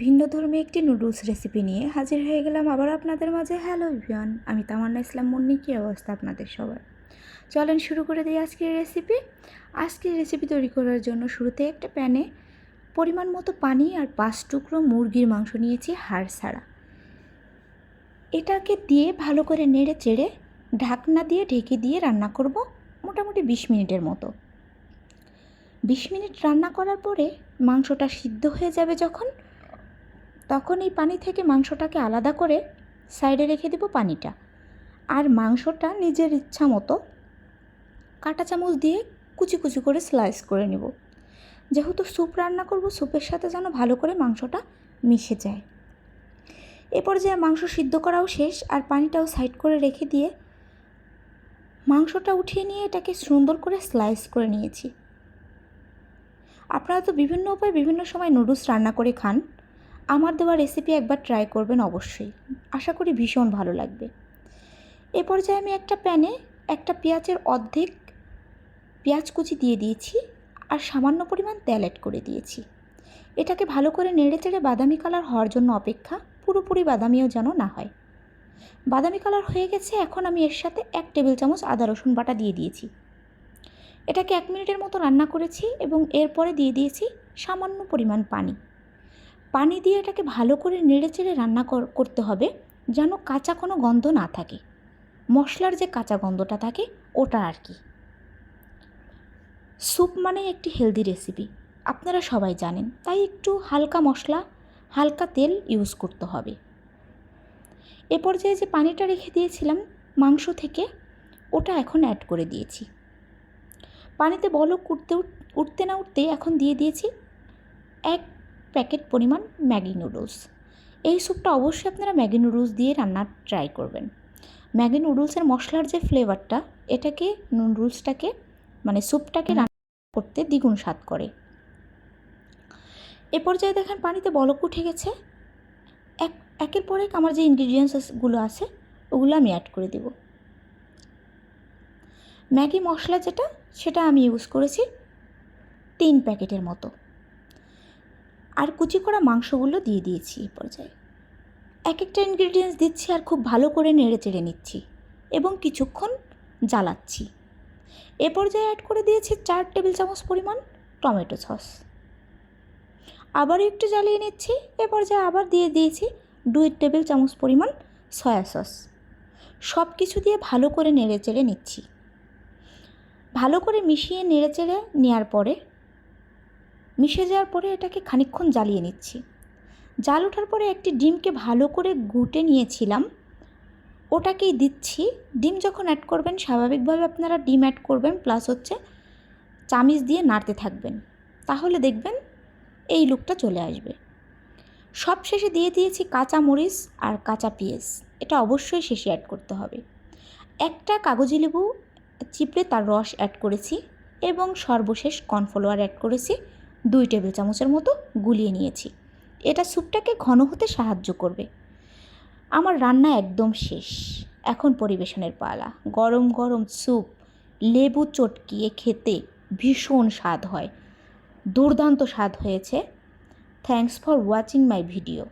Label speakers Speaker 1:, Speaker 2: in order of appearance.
Speaker 1: ভিন্নধর্মী একটি noodles recipe নিয়ে হাজির হয়ে গেলাম আবার আপনাদের মাঝে। হ্যালো ইভিয়ান আমি তামান্না ইসলাম মুন্নি, কী অবস্থা আপনাদের সবার? চলেন শুরু করে দিই আজকের রেসিপি আজকের রেসিপি তৈরি করার জন্য শুরুতে একটা প্যানে পরিমাণ মতো পানি আর পাঁচ টুকরো মুরগির মাংস নিয়েছি হাড় ছাড়া। এটাকে দিয়ে ভালো করে নেড়ে চেড়ে ঢাকনা দিয়ে ঢেকে দিয়ে রান্না করব মোটামুটি বিশ মিনিটের মতো। বিশ মিনিট রান্না করার পরে মাংসটা সিদ্ধ হয়ে যাবে যখন। তখন এই পানি থেকে মাংসটাকে আলাদা করে সাইডে রেখে দেবো পানিটা। আর মাংসটা নিজের ইচ্ছা মতো কাঁটা চামচ দিয়ে কুচি কুচি করে স্লাইস করে নেব। যেহেতু স্যুপ রান্না করব স্যুপের সাথে যেন ভালো করে মাংসটা মিশে যায়। এ পর্যায়ে মাংস সিদ্ধ করাও শেষ আর পানিটাও সাইড করে রেখে দিয়ে মাংসটা উঠিয়ে নিয়ে এটাকে সুন্দর করে স্লাইস করে নিয়েছি। আপনারা তো বিভিন্ন উপায়ে বিভিন্ন সময় নুডলস রান্না করে খান। আমার দেওয়া রেসিপি একবার ট্রাই করবেন অবশ্যই। আশা করি ভীষণ ভালো লাগবে। এ পর্যায়ে আমি একটা প্যানে একটা পেঁয়াজের অর্ধেক পেঁয়াজ কুচি দিয়ে দিয়েছি আর সামান্য পরিমাণ তেল অ্যাড করে দিয়েছি। এটাকে ভালো করে নেড়ে চেড়ে বাদামি কালার হওয়ার জন্য অপেক্ষা, পুরোপুরি বাদামিও যেন না হয়। বাদামি কালার হয়ে গেছে, এখন আমি এর সাথে এক টেবিল চামচ আদা রসুন বাটা দিয়ে দিয়েছি। এটাকে এক মিনিটের মতো রান্না করেছি এবং এরপরে দিয়ে দিয়েছি সামান্য পরিমাণ পানি। পানি দিয়ে এটাকে ভালো করে নেড়ে চেড়ে রান্না কর- করতে হবে, যেন কাঁচা কোনো গন্ধ না থাকে। মশলার যে কাঁচা গন্ধটা থাকে, ওটা আর কি। স্যুপ মানে একটি হেলদি রেসিপি, আপনারা সবাই জানেন, তাই একটু হালকা মশলা, হালকা তেল ইউজ করতে হবে। এ পর্যায়ে যে পানিটা রেখে দিয়েছিলাম মাংস থেকে, ওটা এখন অ্যাড করে দিয়েছি। পানিতে বলক উঠতে উঠতে না উঠতেই এখন দিয়ে দিয়েছি এক প্যাকেট পরিমাণ ম্যাগি নুডলস এই স্যুপটা অবশ্যই আপনারা ম্যাগি নুডলস দিয়ে রান্না ট্রাই করবেন। ম্যাগি নুডলসের মশলার যে ফ্লেভারটা এটাকে নুডলসটাকে মানে স্যুপটাকে রান্না করতে দ্বিগুণ স্বাদ করে। এ পর্যায়ে দেখেন পানিতে বলক উঠে গেছে। এক একের পর এক আমার যে ইনগ্রিডিয়েন্টসগুলো আছে ওগুলো আমি অ্যাড করে দেব। ম্যাগি মশলা যেটা সেটা আমি ইউজ করেছি তিন প্যাকেটের মতো। আর কুচি করা মাংসগুলো দিয়ে দিয়েছি এই পর্যায়ে। এক একটা ইনগ্রিডিয়েন্টস দিচ্ছি আর খুব ভালো করে নেড়ে চেড়ে নিচ্ছি এবং কিছুক্ষণ জ্বালাচ্ছি। এ পর্যায়ে অ্যাড করে দিয়েছি চার টেবিল চামচ পরিমাণ টমেটো সস। আবারও একটু জ্বালিয়ে নিচ্ছি, এ পর্যায়ে আবার দিয়ে দিয়েছি দুই টেবিল চামচ পরিমাণ সয়া সস। সব কিছু দিয়ে ভালো করে নেড়ে চেড়ে নিচ্ছি। ভালো করে মিশিয়ে নেড়ে চেড়ে নেওয়ার পরে মিশে যাওয়ার পরে এটাকে খানিকক্ষণ জ্বালিয়ে নিচ্ছি। জাল ওঠার পরে একটি ডিমকে ভালো করে গুটে নিয়েছিলাম। ওটাকেই দিচ্ছি। ডিম যখন অ্যাড করবেন, স্বাভাবিকভাবে আপনারা ডিম অ্যাড করবেন প্লাস হচ্ছে চামিচ দিয়ে নাড়তে থাকবেন। তাহলে দেখবেন এই লুকটা চলে আসবে। সব শেষে দিয়ে দিয়েছি কাঁচা মরিচ আর কাঁচা পেঁয়াজ। এটা অবশ্যই শেষে অ্যাড করতে হবে। একটা কাগজি লেবু, চিপড়ে তার রস অ্যাড করেছি এবং সর্বশেষ কর্নফ্লাওয়ার অ্যাড করেছি। দুই টেবিল চামচের মতো গুলিয়ে নিয়েছি। এটা স্যুপটাকে ঘন হতে সাহায্য করবে। আমার রান্না একদম শেষ। এখন পরিবেশনের পালা। গরম গরম স্যুপ, লেবু চটকিয়ে খেতে ভীষণ স্বাদ হয়। দুর্দান্ত স্বাদ হয়েছে। Thanks for watching my video